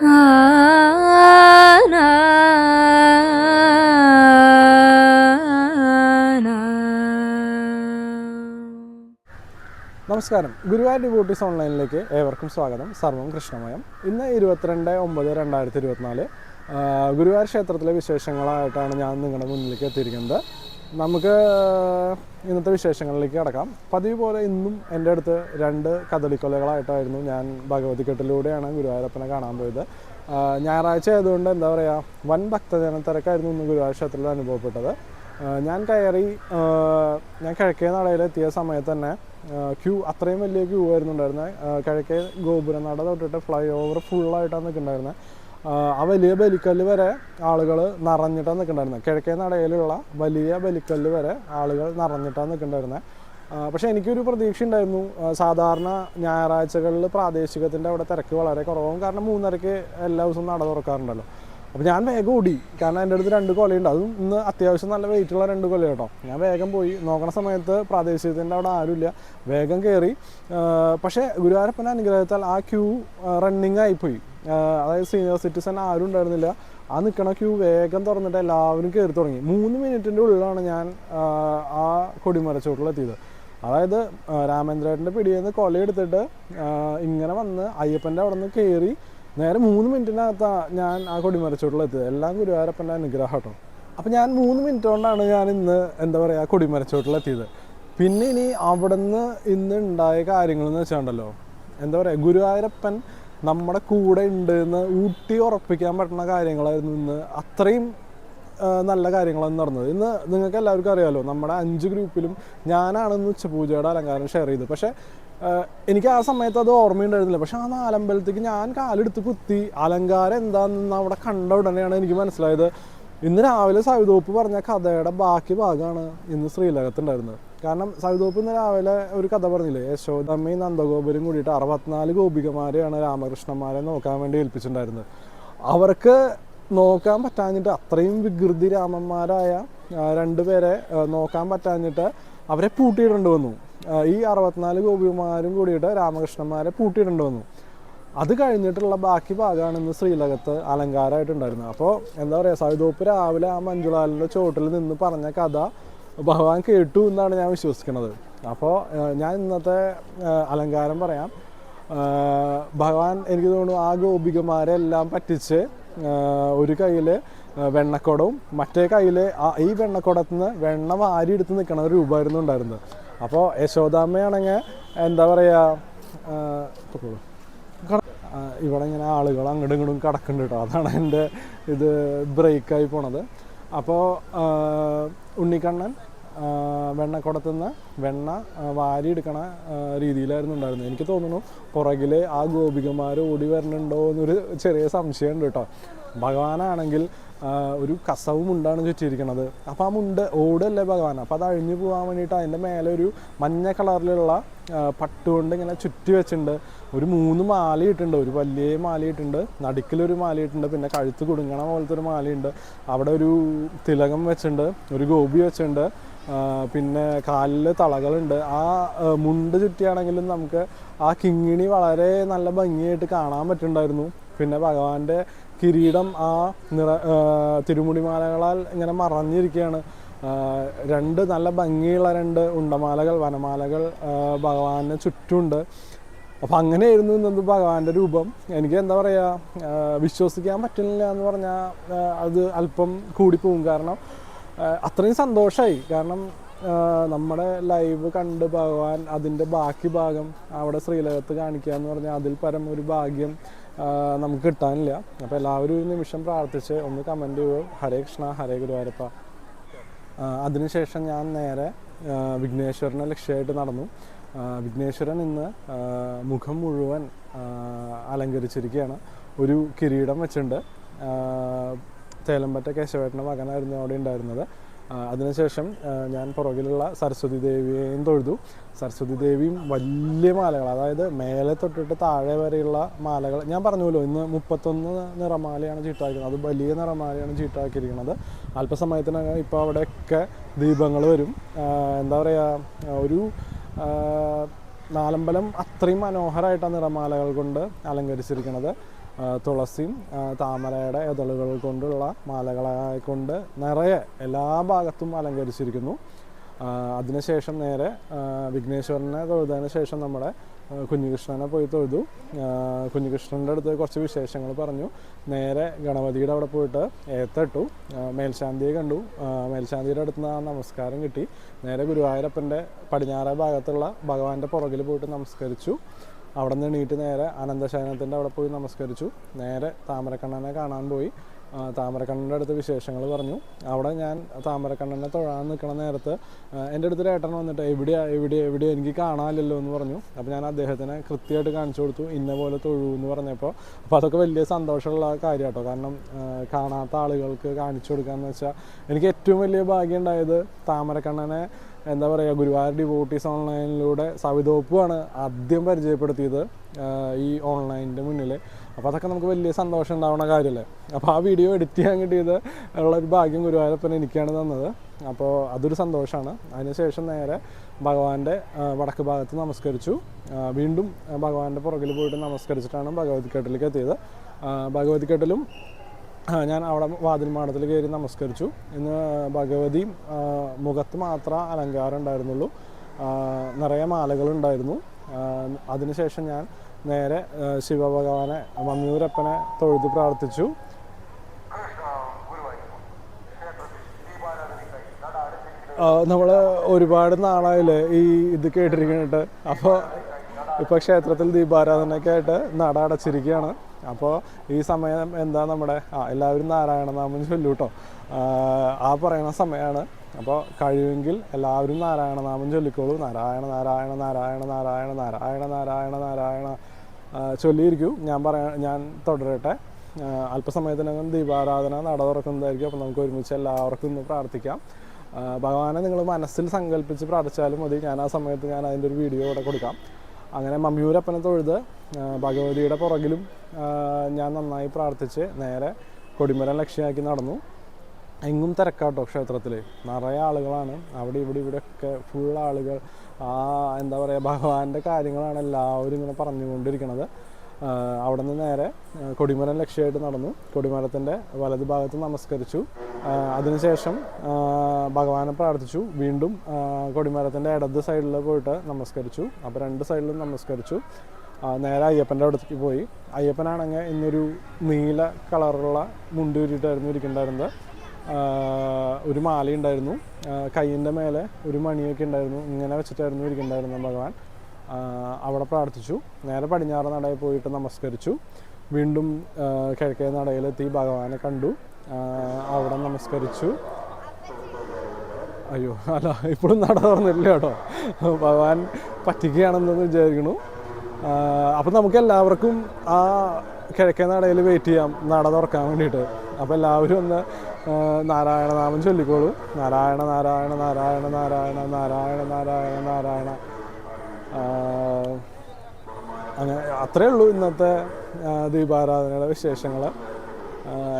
നമസ്കാരം. ഗുരുവായൂർ ഡിവോട്ടീസ് ഓൺലൈനിലേക്ക് ഏവർക്കും സ്വാഗതം. സർവം കൃഷ്ണമയം. ഇന്ന് ഇരുപത്തിരണ്ട് ഒമ്പത് രണ്ടായിരത്തി ഇരുപത്തിനാല് ഗുരുവായൂർ ക്ഷേത്രത്തിലെ വിശേഷങ്ങളായിട്ടാണ് ഞാൻ നിങ്ങളുടെ മുന്നിലേക്ക് എത്തിയിരിക്കുന്നത്. നമുക്ക് ഇന്നത്തെ വിശേഷങ്ങളിലേക്ക് കടക്കാം. പതിവ് പോലെ ഇന്നും എന്റെ അടുത്ത് രണ്ട് കദളിക്കൊലകളായിട്ടായിരുന്നു ഞാൻ ഭഗവതി കെട്ടിലൂടെയാണ് ഗുരുവായൂരപ്പനെ കാണാൻ പോയത്. ഞായറാഴ്ച ആയതുകൊണ്ട് എന്താ പറയുക വൻ ഭക്തജന തിരക്കായിരുന്നു ഇന്ന് ഗുരുവായൂർ ക്ഷേത്രത്തിൽ അനുഭവപ്പെട്ടത്. ഞാൻ കയറി ഞാൻ കിഴക്കേ നടയിലെത്തിയ സമയത്ത് തന്നെ ക്യൂ അത്രയും വലിയ ക്യൂ ആയിരുന്നു ഉണ്ടായിരുന്നത്. കിഴക്കേ ഗോപുരനട തൊട്ടിട്ട് ഫ്ലൈ ഓവർ ഫുള്ളായിട്ടാണ് നിൽക്കുന്നുണ്ടായിരുന്നത്. ആ വലിയ ബലിക്കല്ല് വരെ ആളുകൾ നിറഞ്ഞിട്ടാണ് നിൽക്കണ്ടായിരുന്നത് കിഴക്കേ നടയിലുള്ള വലിയ ബലിക്കല്ല് വരെ ആളുകൾ നിറഞ്ഞിട്ടാണ് നിൽക്കണ്ടായിരുന്നത് പക്ഷേ എനിക്കൊരു പ്രതീക്ഷ ഉണ്ടായിരുന്നു. സാധാരണ ഞായറാഴ്ചകളിൽ പ്രാദേശികത്തിന്റെ അവിടെ തിരക്ക് വളരെ കുറവും. കാരണം മൂന്നരയ്ക്ക് എല്ലാ ദിവസവും നട തുറക്കാറുണ്ടല്ലോ. അപ്പോൾ ഞാൻ വേഗം ഓടി. കാരണം എന്റെ അടുത്ത് രണ്ട് കൊലയുണ്ട്. അതും ഇന്ന് അത്യാവശ്യം നല്ല വെയിറ്റുള്ള രണ്ട് കൊല കേട്ടോ ഞാൻ വേഗം പോയി. നോക്കണ സമയത്ത് പ്രാദേശികത്തിന്റെ അവിടെ ആരുമില്ല. വേഗം കയറി പക്ഷേ ഗുരുവായൂരപ്പന്റെ അനുഗ്രഹത്താൽ ആ ക്യൂ റണ്ണിങ് ആയിപ്പോയി. അതായത് സീനിയർ സിറ്റിസൺ ആരും ഉണ്ടായിരുന്നില്ല. ആ നിൽക്കണ ക്യൂ വേഗം തുറന്നിട്ട് എല്ലാവരും കയറി തുടങ്ങി. മൂന്ന് മിനിറ്റിന്റെ ഉള്ളിലാണ് ഞാൻ ആ, കൊടിമരച്ചോട്ടിലെത്തിയത്. അതായത് രാമേന്ദ്രേട്ടന്റെ പിടിയിൽ നിന്ന് കൊലയെടുത്തിട്ട് ഇങ്ങനെ വന്ന് അയ്യപ്പന്റെ അവിടെ നിന്ന് കയറി നേരെ മൂന്ന് മിനിറ്റിനകത്താണ് ഞാൻ ആ കൊടിമരച്ചോട്ടിലെത്തിയത് എല്ലാം ഗുരുവായൂരപ്പന്റെ അനുഗ്രഹം കേട്ടോ അപ്പം ഞാൻ മൂന്ന് മിനിറ്റ് കൊണ്ടാണ് ഞാൻ ഇന്ന് എന്താ പറയുക കൊടിമരച്ചോട്ടിലെത്തിയത് പിന്നെ ഇനി അവിടെ നിന്ന് ഇന്ന് ഉണ്ടായ കാര്യങ്ങൾ എന്ന് വെച്ചാണ്ടല്ലോ എന്താ പറയുക ഗുരുവായൂരപ്പൻ നമ്മുടെ കൂടെ ഉണ്ട് എന്ന് ഊട്ടി ഉറപ്പിക്കാൻ പറ്റുന്ന കാര്യങ്ങളായിരുന്നു ഇന്ന്. അത്രയും നല്ല കാര്യങ്ങളാണ് നടന്നത്. ഇന്ന് നിങ്ങൾക്ക് എല്ലാവർക്കും അറിയാമല്ലോ നമ്മുടെ അഞ്ച് ഗ്രൂപ്പിലും ഞാനാണെന്ന് ഉച്ചപൂജയുടെ അലങ്കാരം ഷെയർ ചെയ്തു പക്ഷേ എനിക്ക് ആ സമയത്ത് അത് ഓർമ്മയുണ്ടായിരുന്നില്ല പക്ഷെ ആ നാലമ്പലത്തേക്ക് ഞാൻ കാലെടുത്ത് കുത്തി. അലങ്കാരം എന്താണെന്ന് അവിടെ കണ്ട ഉടനെയാണ് എനിക്ക് മനസ്സിലായത്. ഇന്ന് രാവിലെ സവിതോപ്പ് പറഞ്ഞ കഥയുടെ ബാക്കി ഭാഗമാണ് ഇന്ന് ശ്രീലകത്തുണ്ടായിരുന്നത്. കാരണം സവിതോപ്പ് ഇന്ന് രാവിലെ ഒരു കഥ പറഞ്ഞില്ലേ? യശോദമ്മയും നന്ദഗോപുരും കൂടിയിട്ട് അറുപത്തിനാല് ഗോപികമാരെയാണ് രാമകൃഷ്ണന്മാരെ നോക്കാൻ വേണ്ടി ഏൽപ്പിച്ചിട്ടുണ്ടായിരുന്നത്. അവർക്ക് നോക്കാൻ പറ്റാഞ്ഞിട്ട് അത്രയും വികൃതി രാമന്മാരായ രണ്ടുപേരെ നോക്കാൻ പറ്റാഞ്ഞിട്ട് അവരെ പൂട്ടിയിടേണ്ടി വന്നു. ഈ അറുപത്തിനാല് ഗോപിമാരും കൂടിയിട്ട് രാമകൃഷ്ണന്മാരെ പൂട്ടിയിടേണ്ടി വന്നു. അത് കഴിഞ്ഞിട്ടുള്ള ബാക്കി ഭാഗമാണ് ഇന്ന് ശ്രീലകത്ത് അലങ്കാരമായിട്ടുണ്ടായിരുന്നത്. അപ്പോൾ എന്താ പറയുക സൈതോപ്പ് രാവിലെ ആ മഞ്ജുളാലിന്റെ ചോട്ടിൽ നിന്ന് പറഞ്ഞ കഥ ഭഗവാൻ കേട്ടു എന്നാണ് ഞാൻ വിശ്വസിക്കുന്നത്. അപ്പോൾ ഞാൻ ഇന്നത്തെ അലങ്കാരം പറയാം. ഭഗവാൻ എനിക്ക് തോന്നുന്നു ആ ഗോപികമാരെല്ലാം പറ്റിച്ച് ഒരു കയ്യിൽ വെണ്ണക്കുടവും. മറ്റേ കയ്യിൽ ഈ വെണ്ണക്കുടത്തു നിന്ന് വെണ്ണ വാരി എടുത്ത് നിൽക്കണ ഒരു രൂപമായിരുന്നു ഉണ്ടായിരുന്നത്. അപ്പോൾ യശോദാമ്മയാണെങ്കിൽ എന്താ പറയുക ഇവിടെ ഇങ്ങനെ ആളുകൾ അങ്ങോട്ടും ഇങ്ങോട്ടും കിടക്കുന്നുണ്ട് കേട്ടോ. അതാണ് എന്റെ ഇത് ബ്രേക്കായി പോണത്. അപ്പോൾ ഉണ്ണിക്കണ്ണൻ വെണ്ണ ആ, വാരി എടുക്കണ ആ, രീതിയിലായിരുന്നു ഉണ്ടായിരുന്നത്. എനിക്ക് തോന്നുന്നു പുറകിൽ ആ ഗോപികമാർ ഓടി വരണുണ്ടോ എന്നൊരു ചെറിയ സംശയമുണ്ട് കേട്ടോ. ഭഗവാനാണെങ്കിൽ ഒരു കസവും മുണ്ടാണ് ചുറ്റിയിരിക്കണത്. അപ്പോൾ ആ മുണ്ട് ഓടല്ലേ ഭഗവാൻ അപ്പോൾ അത് അഴിഞ്ഞു പോകാൻ വേണ്ടിയിട്ട് അതിന്റെ മേലെ ഒരു മഞ്ഞ കളറിലുള്ള പട്ടുകൊണ്ട് ഇങ്ങനെ ചുറ്റി വെച്ചിട്ടുണ്ട്. ഒരു മൂന്ന് മാല ഇട്ടുണ്ട് ഒരു വലിയ മാല ഇട്ടുണ്ട് നടുക്കിലൊരു മാല ഇട്ടുണ്ട് പിന്നെ കഴുത്ത് കുടുങ്ങണ പോലത്തെ ഒരു മാലയുണ്ട്. അവിടെ ഒരു തിലകം വെച്ചിട്ടുണ്ട്. ഒരു ഗോപി വെച്ചിട്ടുണ്ട്. പിന്നെ കാലിൽ തളകളുണ്ട്. ആ മുണ്ട് ചുറ്റിയാണെങ്കിലും നമുക്ക് ആ കിങ്ങിണി വളരെ നല്ല ഭംഗിയായിട്ട് കാണാൻ പറ്റുന്നുണ്ടായിരുന്നു. പിന്നെ ഭഗവാന്റെ കിരീടം ആ നിറ തിരുമുടിമാലകളാൽ ഇങ്ങനെ മറഞ്ഞിരിക്കുകയാണ്. രണ്ട് നല്ല ഭംഗിയുള്ള രണ്ട് ഉണ്ടമാലകൾ വനമാലകൾ ഭഗവാനെ ചുറ്റുമുണ്ട്. അപ്പം അങ്ങനെയായിരുന്നു ഇന്നത് ഭഗവാന്റെ രൂപം. എനിക്ക് എന്താ പറയുക വിശ്വസിക്കാൻ പറ്റുന്നില്ല എന്ന് പറഞ്ഞാൽ അത് അല്പം കൂടിപ്പോവും കാരണം അത്രയും സന്തോഷമായി കാരണം നമ്മുടെ ലൈവ് കണ്ട് ഭഗവാൻ അതിന്റെ ബാക്കി ഭാഗം അവിടെ ശ്രീലകത്ത് കാണിക്കുക എന്ന് പറഞ്ഞാൽ അതിൽ പരം ഒരു ഭാഗ്യം നമുക്ക് കിട്ടാനില്ല. അപ്പോൾ എല്ലാവരും ഒരു നിമിഷം പ്രാർത്ഥിച്ച് ഒന്ന് കമന്റ് ചെയ്യുക ഹരേ കൃഷ്ണ ഹരേ ഗുരുവായൂരപ്പ. അതിനുശേഷം ഞാൻ നേരെ വിഘ്നേശ്വരനെ ലക്ഷ്യമായിട്ട് നടന്നു. വിഘ്നേശ്വരൻ ഇന്ന് മുഖം മുഴുവൻ അലങ്കരിച്ചിരിക്കുകയാണ്. ഒരു കിരീടം വെച്ചിട്ടുണ്ട്. ആ, തേലമ്പറ്റ കേശവേട്ടന്റെ മകനായിരുന്നു അവിടെ ഉണ്ടായിരുന്നത്. അതിനുശേഷം ഞാൻ പുറകിലുള്ള സരസ്വതി ദേവിയെയും തൊഴുതു. സരസ്വതി ദേവിയും വലിയ മാലകൾ അതായത് മേലെ തൊട്ടിട്ട് താഴെ വരെയുള്ള മാലകൾ. ഞാൻ പറഞ്ഞല്ലോ ഇന്ന് മുപ്പത്തൊന്ന് നിറമാലയാണ് ചീട്ടാക്കുന്നത് അത് വലിയ നിറമാലയാണ് ചീട്ടാക്കിയിരിക്കുന്നത്. അല്പസമയത്തിനകം ഇപ്പോൾ അവിടെയൊക്കെ ദീപങ്ങൾ വരും. എന്താ പറയുക ഒരു നാലമ്പലം അത്രയും മനോഹരമായിട്ടാണ് നിറമാലകൾ കൊണ്ട് അലങ്കരിച്ചിരിക്കുന്നത്. തുളസിയും താമരയുടെ ഇതളുകൾ കൊണ്ടുള്ള മാലകളെ കൊണ്ട് നിറയെ എല്ലാ ഭാഗത്തും അലങ്കരിച്ചിരിക്കുന്നു. അതിനുശേഷം നേരെ വിഘ്നേശ്വരനെ തൊഴുതതിന് ശേഷം നമ്മുടെ കുഞ്ഞുകൃഷ്ണനെ പോയി തൊഴുതു. കുഞ്ഞുകൃഷ്ണന്റെ അടുത്ത് കുറച്ച് വിശേഷങ്ങൾ പറഞ്ഞു. നേരെ ഗണപതിയുടെ അവിടെ പോയിട്ട് ഏത്തട്ടു മേൽശാന്തിയെ കണ്ടു. മേൽശാന്തിയുടെ അടുത്ത് നിന്ന് നമസ്കാരം കിട്ടി. നേരെ ഗുരുവായൂരപ്പന്റെ പടിഞ്ഞാറേ ഭാഗത്തുള്ള ഭഗവാന്റെ പുറകിൽ പോയിട്ട് നമസ്കരിച്ചു. അവിടെ നിന്ന് എണീറ്റ് നേരെ അനന്തശയനത്തിന്റെ അവിടെ പോയി നമസ്കരിച്ചു. നേരെ താമരക്കണ്ണനെ കാണാൻ പോയി. താമരക്കണ്ണന്റെ അടുത്ത് വിശേഷങ്ങൾ പറഞ്ഞു. അവിടെ ഞാൻ താമരക്കണ്ണനെ തൊഴാൻ നിൽക്കണ നേരത്ത് എന്റെ അടുത്തൊരു ഏട്ടൻ വന്നിട്ട് എവിടെയാ എവിടെയാ എവിടെയാ? എനിക്ക് കാണാനില്ലല്ലോ എന്ന് പറഞ്ഞു. അപ്പോൾ ഞാൻ അദ്ദേഹത്തിനെ കൃത്യമായിട്ട് കാണിച്ചു കൊടുത്തു ഇന്ന പോലെ തൊഴൂ എന്ന് പറഞ്ഞപ്പോൾ അപ്പോൾ അതൊക്കെ വലിയ സന്തോഷമുള്ള കാര്യം കേട്ടോ കാരണം കാണാത്ത ആളുകൾക്ക് കാണിച്ചു കൊടുക്കാന്ന് വെച്ചാൽ എനിക്ക് ഏറ്റവും വലിയ ഭാഗ്യം ഉണ്ടായത് താമരക്കണ്ണനെ എന്താ പറയുക ഗുരുവായൂർ ഡിവോട്ടീസ് ഓൺലൈനിലൂടെ സവിതോപ്പുമാണ് ആദ്യം പരിചയപ്പെടുത്തിയത് ഈ ഓൺലൈനിന്റെ മുന്നിൽ അപ്പോൾ അതൊക്കെ നമുക്ക് വലിയ സന്തോഷം ഉണ്ടാവുന്ന കാര്യമല്ലേ അപ്പോൾ ആ വീഡിയോ എഡിറ്റ് ചെയ്യാൻ കിട്ടിയത് ഉള്ളൊരു ഭാഗ്യം ഗുരുവായൂരപ്പൻ എനിക്കാണ് തന്നത്. അപ്പോൾ അതൊരു സന്തോഷമാണ് അതിനുശേഷം നേരെ ഭഗവാന്റെ വടക്ക് ഭാഗത്ത് നമസ്കരിച്ചു. വീണ്ടും ഭഗവാന്റെ പുറകിൽ പോയിട്ട് നമസ്കരിച്ചിട്ടാണ് ഭഗവതിക്കെട്ടിലേക്ക് എത്തിയത്. ഭഗവത് കെട്ടിലും ഞാൻ അവിടെ വാതിൽ മാടത്തിൽ കയറി നമസ്കരിച്ചു. ഇന്ന് ഭഗവതി മുഖത്ത് മാത്രം അലങ്കാരം ഉണ്ടായിരുന്നുള്ളൂ. നിറയെ മാലകളുണ്ടായിരുന്നു അതിനുശേഷം ഞാൻ നേരെ ശിവഭഗവാനെ മമ്മിയൂരപ്പനെ തൊഴുതു പ്രാർത്ഥിച്ചു. നമ്മൾ ഒരുപാട് നാളായില്ലേ ഈ ഇത് കേട്ടിരിക്കുന്നിട്ട് അപ്പോൾ ഇപ്പോൾ ക്ഷേത്രത്തിൽ ദീപാരാധനയൊക്കെ ആയിട്ട് നട അടച്ചിരിക്കുകയാണ്. അപ്പോൾ ഈ സമയം എന്താ നമ്മുടെ? ആ എല്ലാവരും നാരായണനാമം നാമം ചൊല്ലൂട്ടോ. ആ പറയുന്ന സമയമാണ് അപ്പോൾ കഴിയുമെങ്കിൽ എല്ലാവരും നാരായണ നാമം ചൊല്ലിക്കോളൂ. നാരായണ നാരായണ നാരായണ നാരായണ നാരായണ നാരായണ നാരായണ ചൊല്ലിയിരിക്കൂ. ഞാൻ പറയാ ഞാൻ തുടരട്ടെ. അല്പസമയത്തിനകം ദീപാരാധന നട തുറക്കുന്നതായിരിക്കും. അപ്പോൾ നമുക്ക് ഒരുമിച്ച് എല്ലാവർക്കും ഇന്ന് പ്രാർത്ഥിക്കാം. ഭഗവാനെ നിങ്ങൾ മനസ്സിൽ സങ്കല്പിച്ച് പ്രാർത്ഥിച്ചാലും മതി. ഞാൻ ആ സമയത്ത് ഞാൻ അതിന്റെ ഒരു വീഡിയോ ഇവിടെ കൊടുക്കാം. അങ്ങനെ മമ്മിയൂരപ്പനെ തൊഴുത് ഭഗവതിയുടെ പുറകിലും ഞാൻ നന്നായി പ്രാർത്ഥിച്ച് നേരെ കൊടിമരം ലക്ഷ്യമാക്കി നടന്നു. എങ്ങും തിരക്കാട്ടോ ക്ഷേത്രത്തിൽ നിറയെ ആളുകളാണ്. അവിടെ ഇവിടെ ഇവിടെയൊക്കെ ഫുൾ ആളുകൾ. ആ എന്താ പറയുക ഭഗവാന്റെ കാര്യങ്ങളാണ് എല്ലാവരും ഇങ്ങനെ പറഞ്ഞുകൊണ്ടിരിക്കുന്നത് അവിടെ നിന്ന് നേരെ കൊടിമരം ലക്ഷ്യമായിട്ട് നടന്നു. കൊടിമരത്തിന്റെ വലത് ഭാഗത്ത് നമസ്കരിച്ചു അതിനുശേഷം ഭഗവാനെ പ്രാർത്ഥിച്ചു. വീണ്ടും കൊടിമരത്തിന്റെ ഇടത് സൈഡിൽ പോയിട്ട് നമസ്കരിച്ചു. അപ്പോൾ രണ്ട് സൈഡിലും നമസ്കരിച്ചു. നേരെ അയ്യപ്പന്റെ അടുത്തേക്ക് പോയി. അയ്യപ്പനാണെങ്കിൽ ഇന്നൊരു നീല കളറുള്ള മുണ്ട് ഊരിയിട്ടായിരുന്നു ഇരിക്കുന്നുണ്ടായിരുന്നത് ഒരു മാല ഉണ്ടായിരുന്നു. കയ്യിന്റെ മേലെ ഒരു മണിയൊക്കെ ഉണ്ടായിരുന്നു. ഇങ്ങനെ വെച്ചിട്ടായിരുന്നു ഇരിക്കുന്നുണ്ടായിരുന്നു ഭഗവാൻ. അവിടെ പ്രാർത്ഥിച്ചു. നേരെ പടിഞ്ഞാറ് നടയിൽ പോയിട്ട് നമസ്കരിച്ചു. വീണ്ടും കിഴക്കേ നടയിലെത്തി ഭഗവാനെ കണ്ടു. അവിടെ നമസ്കരിച്ചു. അയ്യോ അല്ല ഇപ്പോഴും നട തുറന്നില്ല കേട്ടോ. ഭഗവാൻ പറ്റിക്കുകയാണെന്ന് വിചാരിക്കണു അപ്പം നമുക്ക് എല്ലാവർക്കും ആ കിഴക്കേ നടയിൽ വെയിറ്റ് ചെയ്യാം. നട തുറക്കാൻ വേണ്ടിയിട്ട്. അപ്പോൾ എല്ലാവരും ഒന്ന് നാരായണ നാമം ചൊല്ലിക്കോളൂ. നാരായണ നാരായണ നാരായണ നാരായണ നാരായണ നാരായണ നാരായണ. അങ്ങനെ അത്രേ ഉള്ളൂ ഇന്നത്തെ ദീപാരാധനയുടെ വിശേഷങ്ങൾ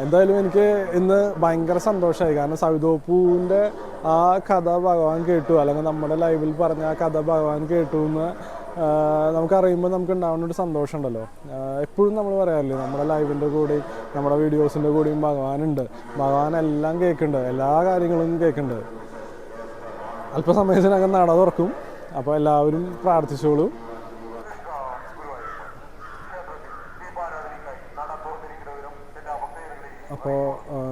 എന്തായാലും എനിക്ക് ഇന്ന് ഭയങ്കര സന്തോഷമായി കാരണം സവിതോപ്പൂവിന്റെ ആ കഥ ഭഗവാൻ കേട്ടു. അല്ലെങ്കിൽ നമ്മുടെ ലൈവിൽ പറഞ്ഞ ആ കഥ ഭഗവാൻ കേട്ടു എന്ന് നമുക്കറിയുമ്പോൾ നമുക്ക് ഉണ്ടാവുന്ന ഒരു സന്തോഷമുണ്ടല്ലോ. എപ്പോഴും നമ്മൾ പറയാറില്ലേ നമ്മുടെ ലൈവിന്റെ കൂടെയും നമ്മുടെ വീഡിയോസിന്റെ കൂടെയും ഭഗവാനുണ്ട്. ഭഗവാൻ എല്ലാം കേൾക്കുന്നുണ്ട് എല്ലാ കാര്യങ്ങളും കേൾക്കുന്നുണ്ട്. അല്പസമയത്തിനകം നട തുറക്കും അപ്പോൾ എല്ലാവരും പ്രാർത്ഥിച്ചോളൂ. അപ്പോൾ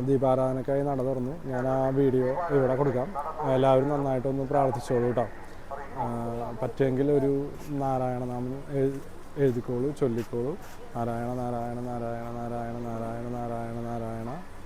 ദീപാരാധനക്കായി നട തുറന്നു. ഞാൻ ആ വീഡിയോ ഇവിടെ കൊടുക്കാം. എല്ലാവരും നന്നായിട്ടൊന്ന് പ്രാർത്ഥിച്ചോളൂ കേട്ടോ പറ്റുമെങ്കിൽ ഒരു നാരായണ നാമം എഴു- എഴുതിക്കോളൂ ചൊല്ലിക്കോളൂ. നാരായണ നാരായണ നാരായണ നാരായണ നാരായണ നാരായണ നാരായണ.